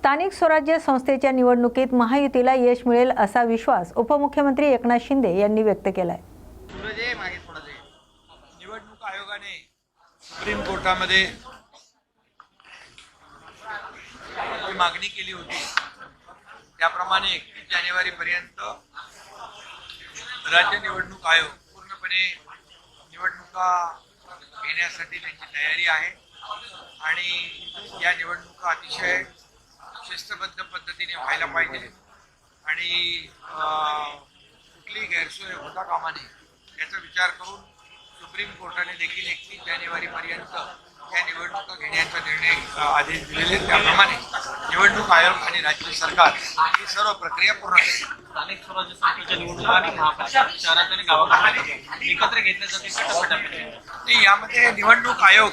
स्थानिक स्वराज्य संस्थेच्या निवडणुकीत महायुतीला यश मिळेल असा विश्वास उपमुख्यमंत्री एकनाथ शिंदे यांनी व्यक्त केला आहे निवडणूक आयोगाने सुप्रीम कोर्टामध्ये मागणी केली होती. त्याप्रमाणे एकतीस जानेवारी पर्यंत राज्य निवडणूक आयोग पूर्णपणे निवडणुका घेण्यासाठी त्यांची तयारी आहे. आणि या निवडणुका अतिशय शिस्तबद्ध पद्धतीने व्हायला पाहिजे. आणि अं, कुठलीही गैरसोय होता कामा नये याचा विचार करून सुप्रीम कोर्टाने देखील एकतीस जानेवारीपर्यंत या निवडणुका घेण्याचा निर्णय आदेश दिलेले. त्याप्रमाणे निवडणूक आयोग आणि राज्य सरकार ही सर्व प्रक्रिया पूर्ण करेल. स्थानिक स्वराज्य संस्थेच्या निवडणुका आणि महापालिका शहरात आणि गावागावात एकत्र घेतल्या जातील का? टप्प्याटप्प्याने? नाही, यामध्ये निवडणूक आयोग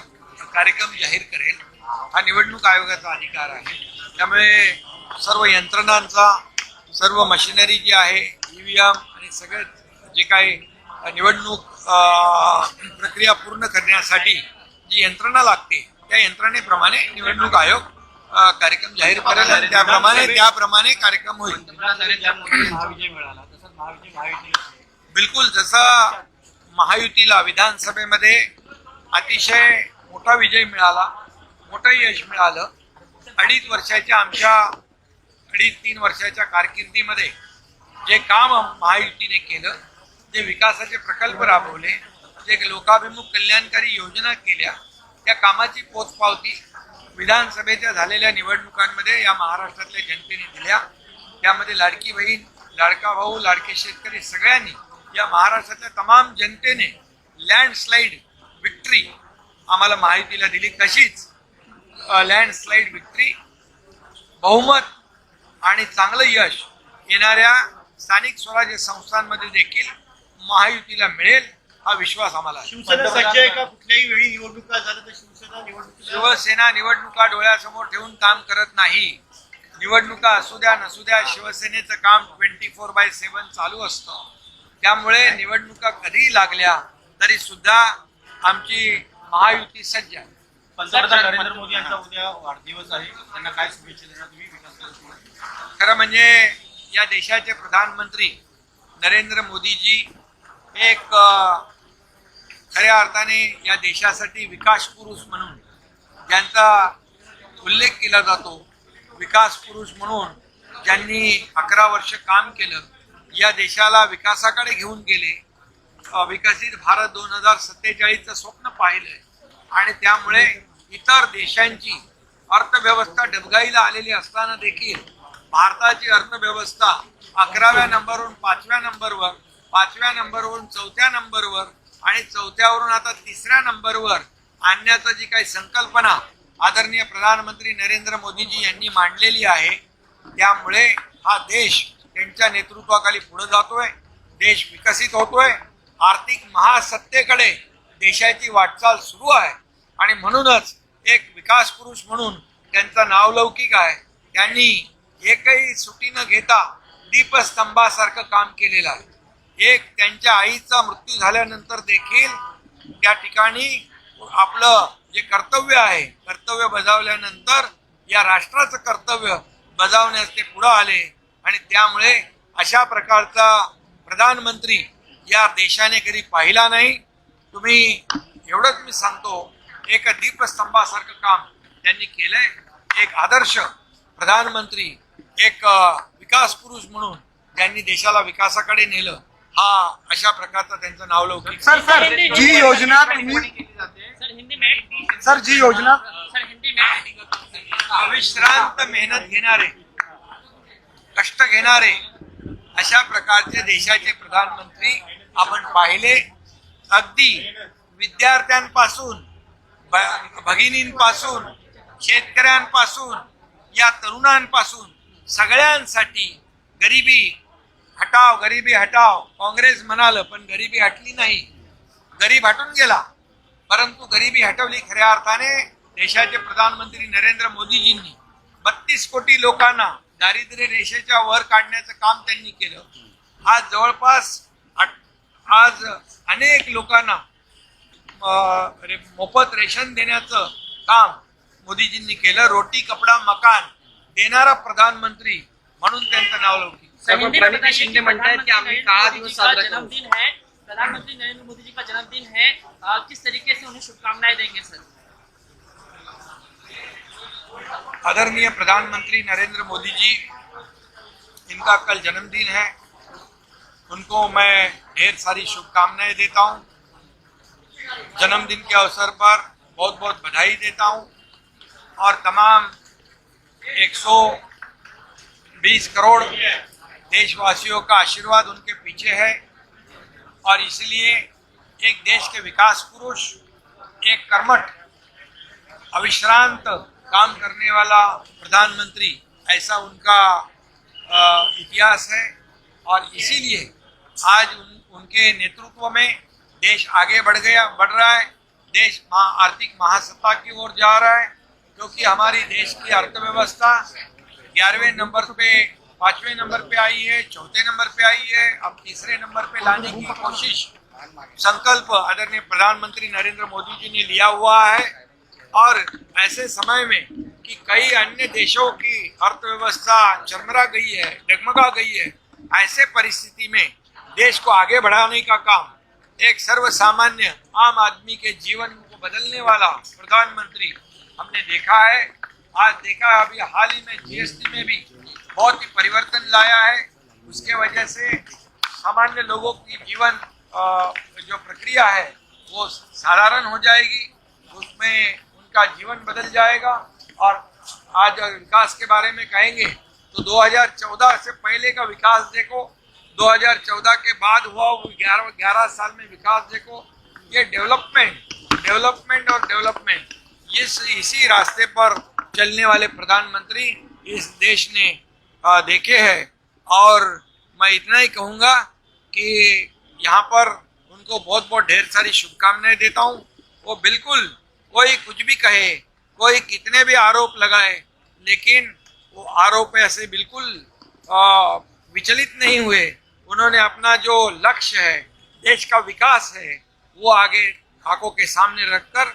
कार्यक्रम जाहीर करेल. हा निवडणूक आयोगाचा अधिकार आहे. त्यामुळे सर्व यंत्रणांचा सर्व मशिनरी जी आहे ई व्ही एम आणि सगळे जे काही निवडणूक प्रक्रिया पूर्ण करण्यासाठी जी यंत्रणा लागते त्या यंत्रणेप्रमाणे निवडणूक आयोग कार्यक्रम जाहीर करेल आणि त्याप्रमाणे त्याप्रमाणे कार्यक्रम होईल. मिळाला बिलकुल जसं महायुतीला विधानसभेमध्ये अतिशय मोठा विजय मिळाला मोठं यश मिळालं अडीच वर्षाच्या आमच्या अडीच तीन वर्षाच्या कारकिर्दीमध्ये जे काम महायुतीने केलं जे विकासाचे प्रकल्प राबवले जे लोकाभिमुख कल्याणकारी योजना केल्या त्या कामाची पोचपावती विधानसभेच्या झालेल्या निवडणुकांमध्ये या महाराष्ट्रातल्या जनतेने दिल्या. त्यामध्ये लाडकी बहीण लाडका भाऊ लाडके शेतकरी सगळ्यांनी या महाराष्ट्रातल्या तमाम जनतेने लँडस्लाईड विक्ट्री आम्हाला माहितीला दिली. तशीच लँडस्लाईड विक्ट्री बहुमत आणि चांगलं यश येणाऱ्या स्थानिक स्वराज्य संस्थांमध्ये देखील महायुतीला मिळेल हा विश्वास आम्हाला कुठल्याही वेळी निवडणुका झाल्या तर शिवसेना निवडणुकीला शिवसेना निवडणुका डोळ्यासमोर ठेवून काम करत नाही. निवडणुका असू द्या नसू द्या शिवसेनेचं काम ट्वेंटी फोर बाय सेवन चालू असतं. त्यामुळे निवडणुका कधी लागल्या तरी सुद्धा आमची महायुती सज्ज आहे. पंतप्रधान नरेंद्र मोदी यांचा उद्या वाढदिवस आहे. त्यांना काय शुभेच्छा देणार तुम्ही? विकास खरं म्हणजे या देशाचे प्रधानमंत्री नरेंद्र मोदीजी एक खऱ्या अर्थाने या देशासाठी विकास पुरुष म्हणून ज्यांचा उल्लेख केला जातो विकास पुरुष म्हणून ज्यांनी अकरा वर्ष काम केलं या देशाला विकासाकडे घेऊन गेले. विकसित भारत दोन हजार सत्तेचाळीसचं स्वप्न पाहिलंय. आणि त्यामुळे इतर देशांची अर्थव्यवस्था डबगाईला आलेली असताना देखील भारताची अर्थव्यवस्था अकराव्या नंबरवरून पाचव्या नंबरवर पाचव्या नंबरवरून चौथ्या नंबरवर आणि चौथ्यावरून आता तिसऱ्या नंबरवर आणण्याचा जी काही संकल्पना आदरणीय प्रधानमंत्री नरेंद्र मोदीजी यांनी मांडलेली आहे त्यामुळे हा देश त्यांच्या नेतृत्वाखाली पुढे जातोय देश विकसित होतोय आर्थिक महासत्तेकडे देशाची वाटचाल सुरू आहे. आणि म्हणूनच एक विकास पुरुष म्हणून त्यांचं नावलौकिक आहे. त्यांनी एकही सुटी न घेता दीपस्तंभासारखं काम केलेलं आहे. एक त्यांच्या आईचा मृत्यू झाल्यानंतर देखील त्या ठिकाणी आपलं जे कर्तव्य आहे कर्तव्य बजावल्यानंतर या राष्ट्राचं कर्तव्य बजावण्यास ते पुढं आले आणि त्यामुळे अशा प्रकारचा प्रधानमंत्री या देशाने कधी पाहिला नाही. तुम्ही एवढंच मी सांगतो एक दीपस्तंभासारखं काम त्यांनी केलंय. एक आदर्श प्रधानमंत्री एक विकास पुरुष म्हणून ज्यांनी देशाला विकासाकडे नेलं हा अशा प्रकारचा त्यांचं नाव लौकिक सर सर जी योजना तुम्ही सर हिंदी में सर जी योजना सर हिंदी में अविश्रांत मेहनत घेणारे कष्ट घेणारे अशा प्रकारचे देशाचे प्रधानमंत्री आपण पाहिले. अगदी विद्यार्थ्यांपासून भगिनींपासून शेतकऱ्यांपासून या तरुणांपासून सगळ्यांसाठी गरिबी हटाव गरिबी हटाव. काँग्रेस म्हणाल पण गरिबी हटली नाही. गरीब हटून गेला. परंतु गरिबी हटवली खऱ्या अर्थाने देशाचे प्रधानमंत्री नरेंद्र मोदीजींनी. बत्तीस कोटी लोकांना दारिद्र्य रेषेच्या वर काढण्याचं काम त्यांनी केलं. आज जवळपास आज अनेक लोकांना मोफत रेशन देण्याचं काम मोदीजींनी केलं. रोटी कपडा मकान देणारा प्रधानमंत्री म्हणून त्यांचं नाव लौकिक. शिंदे कि म्हणतायत की आम्ही काळा दिवस मोदी जी का साजरा जन्मदिन है प्रधानमंत्री नरेंद्र मोदी जी का जन्मदिन है किस तरीके से उन्हें शुभकामनाएँ देंगे सर? आदरणीय प्रधानमंत्री नरेंद्र मोदी जी इनका कल जन्मदिन है. उनको मैं ढेर सारी शुभकामनाएँ देता हूँ। जन्मदिन के अवसर पर बहुत बहुत बधाई देता हूँ और तमाम 120 करोड़ देशवासियों का आशीर्वाद उनके पीछे है और इसलिए एक देश के विकास पुरुष एक कर्मठ अविश्रांत काम करने वाला प्रधानमंत्री ऐसा उनका इतिहास है और इसीलिए आज उन, उनके नेतृत्व में देश आगे बढ़ गया, बढ़ रहा है। देश आर्थिक महासत्ता की ओर जा रहा है, क्योंकि हमारी देश की अर्थव्यवस्था ग्यारहवें नंबर पे, पाँचवें नंबर पे आई है, चौथे नंबर पे आई है, अब तीसरे नंबर पे लाने की कोशिश, संकल्प आदरणीय प्रधानमंत्री नरेंद्र मोदी जी ने लिया हुआ है। और ऐसे समय में कि कई अन्य देशों की अर्थव्यवस्था चरमरा गई है, डगमगा गई है, ऐसे परिस्थिति में देश को आगे बढ़ाने का काम एक सर्व सामान्य आम आदमी के जीवन को बदलने वाला प्रधानमंत्री हमने देखा है। आज देखा है, अभी हाल ही में जीएसटी में भी बहुत ही परिवर्तन लाया है। उसके वजह से सामान्य लोगों की जीवन जो प्रक्रिया है, वो साधारण हो जाएगी। उसमें उनका जीवन बदल जाएगा। और आज विकास के बारे में कहेंगे तो 2014 से पहले का विकास देखो 2014 के बाद हुआ 11 11 साल में विकास देखो, ये डेवलपमेंट डेवलपमेंट और डेवलपमेंट इस इसी रास्ते पर चलने वाले प्रधानमंत्री इस देश ने देखे हैं। और मैं इतना ही कहूँगा कि यहाँ पर उनको बहुत बहुत ढेर सारी शुभकामनाएँ देता हूँ। वो बिल्कुल कोई कुछ भी कहे, कोई कितने भी आरोप लगाए, लेकिन वो आरोप ऐसे बिल्कुल विचलित नहीं हुए। उन्होंने अपना जो लक्ष्य है, देश का विकास है, वो आगे आँखों के सामने रखकर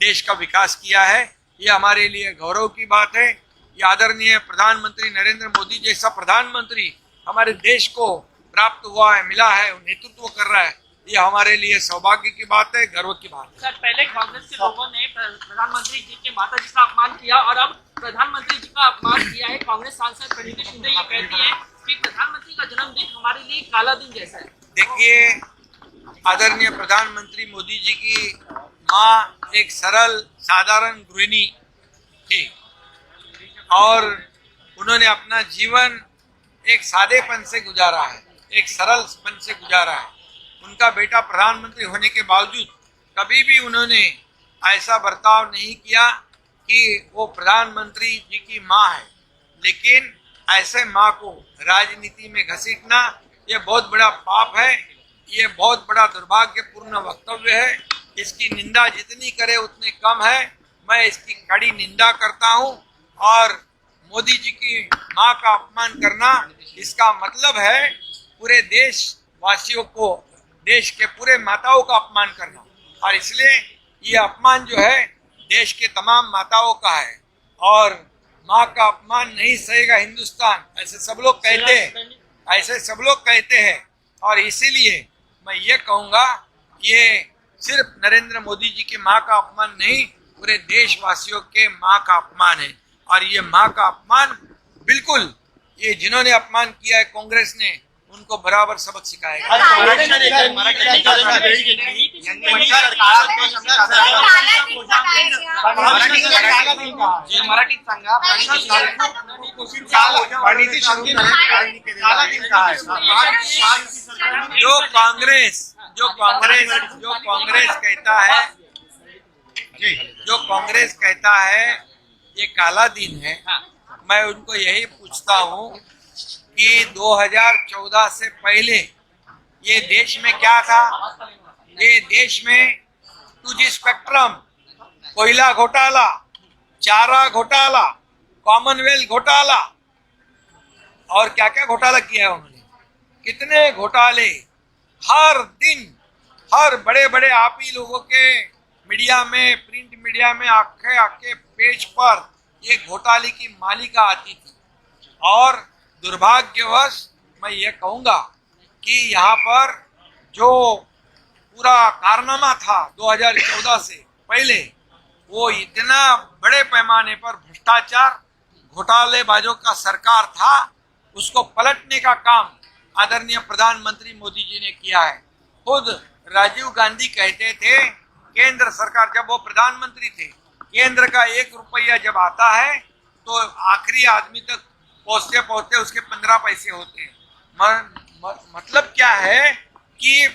देश का विकास किया है। ये हमारे लिए गौरव की बात है। ये आदरणीय प्रधानमंत्री नरेंद्र मोदी जैसा प्रधानमंत्री हमारे देश को प्राप्त हुआ है, मिला है नेतृत्व कर रहा है, ये हमारे लिए सौभाग्य की बात है, गर्व की बात है। सर, पहले कांग्रेस के लोगों ने प्रधानमंत्री जी के माता जी का अपमान किया और अब प्रधानमंत्री जी का अपमान किया है। कांग्रेस सांसद प्रणीति शिंदे ये कहती है प्रधानमंत्री का जन्मदिन हमारे लिए काला दिन जैसा है। देखिए, आदरणीय प्रधानमंत्री मोदी जी की माँ एक सरल, साधारण गृहिणी थी और उन्होंने अपना जीवन एक सादेपन से गुजारा है, एक सरल सरलपन से गुजारा है। उनका बेटा प्रधानमंत्री होने के बावजूद कभी भी उन्होंने ऐसा बर्ताव नहीं किया कि वो प्रधानमंत्री जी की माँ है। लेकिन ऐसे माँ को राजनीति में घसीटना, ये बहुत बड़ा पाप है, ये बहुत बड़ा दुर्भाग्यपूर्ण वक्तव्य है। इसकी निंदा जितनी करे उतनी कम है। मैं इसकी कड़ी निंदा करता हूँ और मोदी जी की माँ का अपमान करना इसका मतलब है पूरे देश वासियों को, देश के पूरे माताओं का अपमान करना। और इसलिए ये अपमान जो है, देश के तमाम माताओं का है। और माँ का अपमान नहीं सहेगा हिंदुस्तान, ऐसे सब लोग कहते हैं। ऐसे सब लोग कहते हैं। और इसीलिए मैं ये कहूँगा ये सिर्फ़ नरेंद्र मोदी जी की माँ का अपमान नहीं, पूरे देशवासियों के माँ का अपमान है। और ये माँ का अपमान बिल्कुल, ये जिन्होंने अपमान किया है कांग्रेस ने उनको बराबर सबक सिखाएगा मराठीत सांगा प्रणिती शिंदे ने काला दिन कहा है जो कांग्रेस जो कांग्रेस जो कांग्रेस कहता है जो कांग्रेस कहता है ये काला दिन है मैं उनको यही पूछता हूँ कि 2014 से पहले ये देश में क्या था? ये देश में टू जी स्पेक्ट्रम कोयला घोटाला, चारा घोटाला कॉमनवेल्थ घोटाला, और क्या क्या घोटाला किया है उन्होंने? कितने घोटाले? हर दिन, हर बड़े बड़े आप ही लोगों के मीडिया में, प्रिंट मीडिया में, आखे आखे, पेज पर ये घोटाले की मालिका आती थी। और दुर्भाग्यवश मैं ये कहूँगा कि यहाँ पर जो पूरा कारनामा था 2014 से पहले, वो इतना बड़े पैमाने पर भ्रष्टाचार, घोटालेबाजों का सरकार था, उसको पलटने का काम आदरणीय प्रधानमंत्री मोदी जी ने किया है। खुद राजीव गांधी कहते थे, केंद्र सरकार जब वो प्रधानमंत्री थे, केंद्र का एक रुपया जब आता है तो आखिरी आदमी तक पहुँचते पहुँचते उसके पंद्रह पैसे होते हैं। म- म- मतलब क्या है कि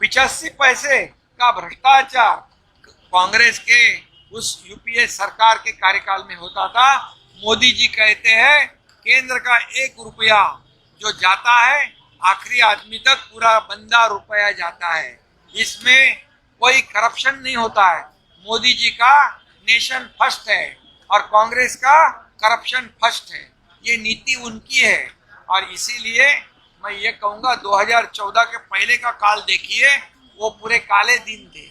पिचासी पैसे का भ्रष्टाचार कांग्रेस के, उस यूपीए सरकार के कार्यकाल में होता था। मोदी जी कहते हैं, केंद्र का एक रुपया जो जाता है, आखिरी आदमी तक पूरा बंदा रुपया जाता है। इसमें कोई करप्शन नहीं होता है। मोदी जी का नेशन फ़र्स्ट है और कांग्रेस का करप्शन फ़र्स्ट है। ये नीति उनकी है। और इसीलिए मैं ये कहूँगा 2014 के पहले का काल देखिए, वो पूरे काले दिन थे।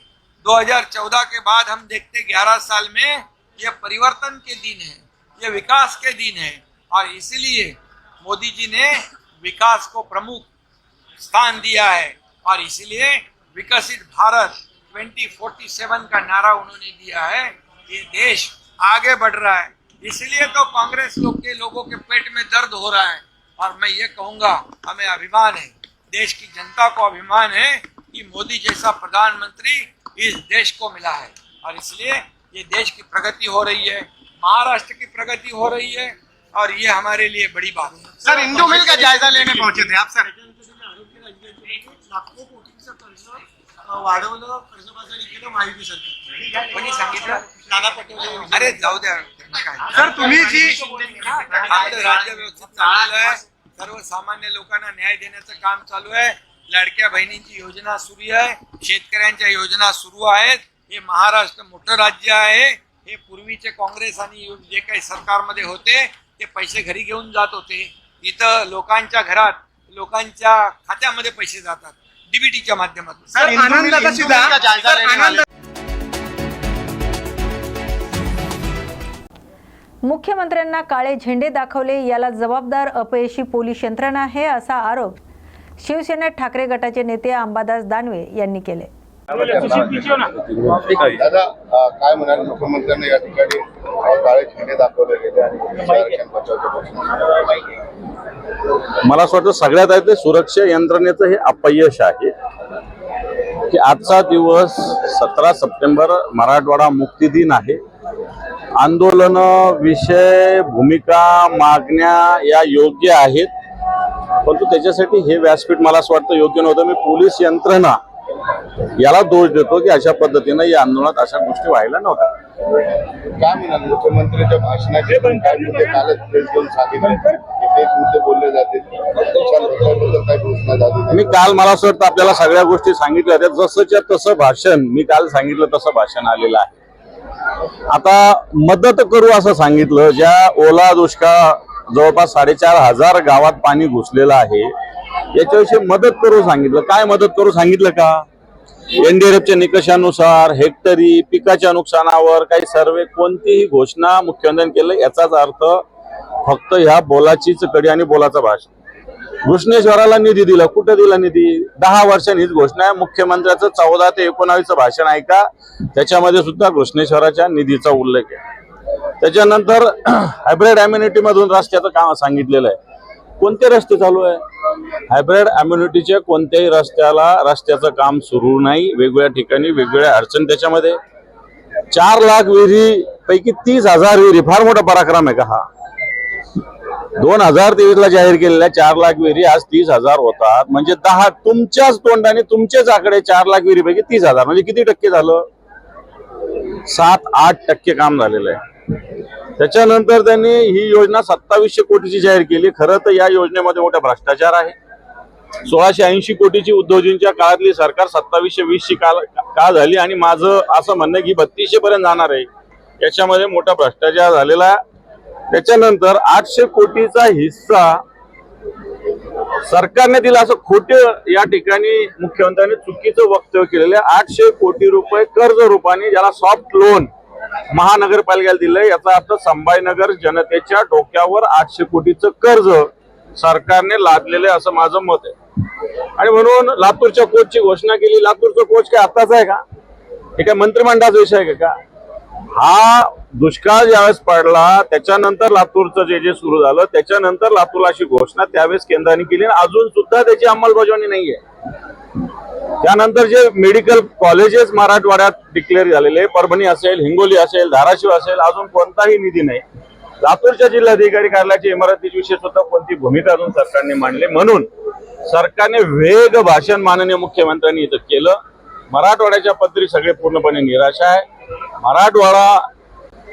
2014 के बाद हम देखते 11 साल में ये परिवर्तन के दिन है, ये विकास के दिन है। और इसलिए मोदी जी ने विकास को प्रमुख स्थान दिया है। और इसलिए विकसित भारत 2047 का नारा उन्होंने दिया है। ये देश आगे बढ़ रहा है। इसलिए तो कांग्रेस लोग के लोगों के पेट में दर्द हो रहा है। और मैं ये कहूँगा हमें अभिमान है। देश की जनता को अभिमान है कि मोदी जैसा प्रधानमंत्री इस देश को मिला है। और इसलिए ये देश की प्रगति हो रही है महाराष्ट्र की प्रगति हो रही है और ये हमारे लिए बड़ी बात है। सर इंदू मिल का जायजा लेने पहुँचे थे आप सर? लाखो कोटींचं कर्ज वाढवलं कर्जबाजारी केलं महायुती सरकार कोणी सांगितलं अरे जाऊ द्या सर तुम्ही जी राज्य व्यवस्थित चाललेलं आहे. सर्वसामान्य लोकांना न्याय देण्याचं काम चालू आहे. लाडक्या बहिणींची योजना सुरू आहे. शेतकऱ्यांच्या योजना सुरू आहेत. हे महाराष्ट्र मोठं राज्य आहे. हे पूर्वीचे काँग्रेस आणि जे काही सरकारमध्ये होते ते पैसे घरी घेऊन जात होते. इथं लोकांच्या घरात लोकांच्या खात्यामध्ये पैसे जातात. डीबीटीच्या माध्यमातून. मुख्यमंत्र्यांना काळे झेंडे दाखवले याला जबाबदार अपयशी पोलीस यंत्रणा आहे असा आरोप शिवसेनेत ठाकरे गटाचे नेते अंबादास दानवे यांनी केले. दादा काय म्हणाल मुख्यमंत्र्यांनी या ठिकाणी? काळे झेंडे दाखवले गेले आणि मला असं वाटतं सगळ्यात आहे ते सुरक्षा यंत्रणेचं हे अपयश आहे. की आजचा दिवस सतरा सप्टेंबर मराठवाडा मुक्ती दिन आहे. आंदोलन विषय भूमिका मागण्या या योग्य आहेत. परंतु त्याच्यासाठी हे व्यासपीठ मला असं वाटतं योग्य नव्हतं. मी पोलीस यंत्रणा याला दोष देतो की अशा पद्धतीनं या आंदोलनात अशा गोष्टी व्हायला नव्हत्या. काय म्हणाल? मुख्यमंत्र्यांच्या भाषणाचे पण काय मुद्दे कालच प्रेस घेऊन सांगितले. की तेच मुद्दे बोलले झाली मी काल मला असं वाटतं आपल्याला सगळ्या गोष्टी सांगितल्या होत्या. जसंच्या तसं भाषण मी काल सांगितलं तसं भाषण आलेलं आहे. आता मदत करू असं सांगितलं ज्या ओला दुष्काळ जवळपास साडेचार हजार गावात पाणी घुसलेलं आहे याच्याविषयी मदत करू सांगितलं. काय मदत करू सांगितलं का? एनडीआरएफच्या निकषानुसार हेक्टरी पिकाच्या नुकसानावर काही सर्वे कोणतीही घोषणा मुख्यमंत्र्यांनी केलं याचाच अर्थ फक्त ह्या बोलाचीच कडी आणि बोलाचा भाषण घृष्णेश्वराला निधी दिला. कुठं दिला निधी? दहा वर्षांनी हीच घोषणा आहे. मुख्यमंत्र्याचं चौदा ते एकोणावीसचं भाषण ऐका त्याच्यामध्ये सुद्धा घृष्णेश्वराच्या निधीचा उल्लेख आहे. त्याच्यानंतर हायब्रिड अम्युनिटीमधून रस्त्याचं काम सांगितलेलं आहे. कोणते रस्ते चालू आहे? हायब्रिड अम्युनिटीच्या कोणत्याही रस्त्याला रस्त्याचं काम सुरू नाही. वेगवेगळ्या ठिकाणी वेगवेगळ्या अडचण त्याच्यामध्ये. चार लाख विहिरी पैकी तीस हजार विहिरी. फार मोठा पराक्रम आहे का हा? दोन हजार तेवीस ला जाहीर केलेल्या चार लाख विहिरी आज तीस हजार होतात. म्हणजे दहा तुमच्याच तोंडाने तुमचेच आकडे चार लाख विहिरीपैकी तीस हजार. म्हणजे किती टक्के झालं? सात आठ टक्के काम झालेलं आहे. त्याच्यानंतर त्यांनी ही योजना सत्तावीसशे कोटीची जाहीर केली. खरं तर या योजनेमध्ये मोठा भ्रष्टाचार आहे. सोळाशे ऐंशी कोटीची उद्योजींच्या काळातली सरकार सत्तावीसशे वीसशी काल का झाली? आणि माझं असं म्हणणं की बत्तीसशे पर्यंत जाणार आहे. याच्यामध्ये मोठा भ्रष्टाचार झालेला आहे. त्याच्यानंतर आठशे कोटीचा हिस्सा सरकारने दिला असं खोटे या ठिकाणी मुख्यमंत्र्यांनी चुकीचं वक्तव्य केलेलं आहे. आठशे कोटी रुपये कर्ज रूपाने ज्याला सॉफ्ट लोन महानगरपालिकेला दिलंय याचा अर्थ संभाजीनगर जनतेच्या डोक्यावर आठशे कोटीचं कर्ज सरकारने लादलेलं आहे असं माझं मत आहे. आणि म्हणून लातूरच्या कोचची घोषणा केली. लातूरचं कोच काय आताच आहे का? हे काय मंत्रिमंडळाचा विषय आहे का? हा दुष्काळ ज्यावेळेस पडला त्याच्यानंतर लातूरचं जे जे सुरू झालं त्याच्यानंतर लातूरला अशी घोषणा त्यावेळेस केंद्राने केली आणि अजून सुद्धा त्याची अंमलबजावणी नाहीये. त्यानंतर जे मेडिकल कॉलेजेस मराठवाड्यात डिक्लेअर झालेले परभणी असेल हिंगोली असेल धाराशिव असेल अजून कोणताही निधी नाही. लातूरच्या जिल्हाधिकारी कार्यालयाच्या इमारतीविषयी सुद्धा कोणती भूमिका अजून सरकारने मांडली? म्हणून सरकारने वेग भाषण माननीय मुख्यमंत्र्यांनी इथं केलं. मराठवाड्याच्या पत्री सगळे पूर्णपणे निराशा आहे. मराठवाडा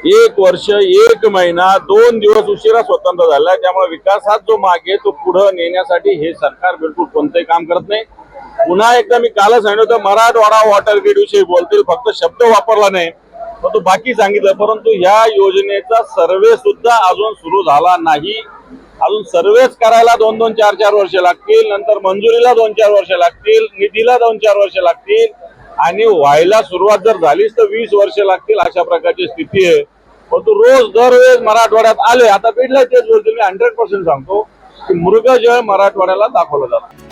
एक वर्ष एक महिना दोन दिवस उशिरा स्वतंत्र झाला. त्यामुळे विकासात जो मागे तो पुढे नेण्यासाठी हे सरकार बिलकुल कोणतंही काम करत नाही. पुन्हा एकदा मी कालच सांगितलं होतं मराठवाडा वॉटर ग्रीड विषयी बोलतील फक्त शब्द वापरला नाही. परंतु बाकी सांगितलं परंतु ह्या योजनेचा सर्वे सुद्धा अजून सुरू झाला नाही. अजून सर्वेच करायला दोन दोन चार चार वर्ष लागतील. नंतर मंजुरीला दोन चार वर्ष लागतील. निधीला दोन चार वर्ष लागतील. आणि व्हायला सुरुवात जर झालीच तर वीस वर्ष लागतील अशा प्रकारची स्थिती आहे. परंतु रोज दरवेळेस मराठवाड्यात आले आता बीडला तेच तुम्ही मी हंड्रेड पर्सेंट सांगतो की मृगजळ मराठवाड्याला दाखवलं जातं.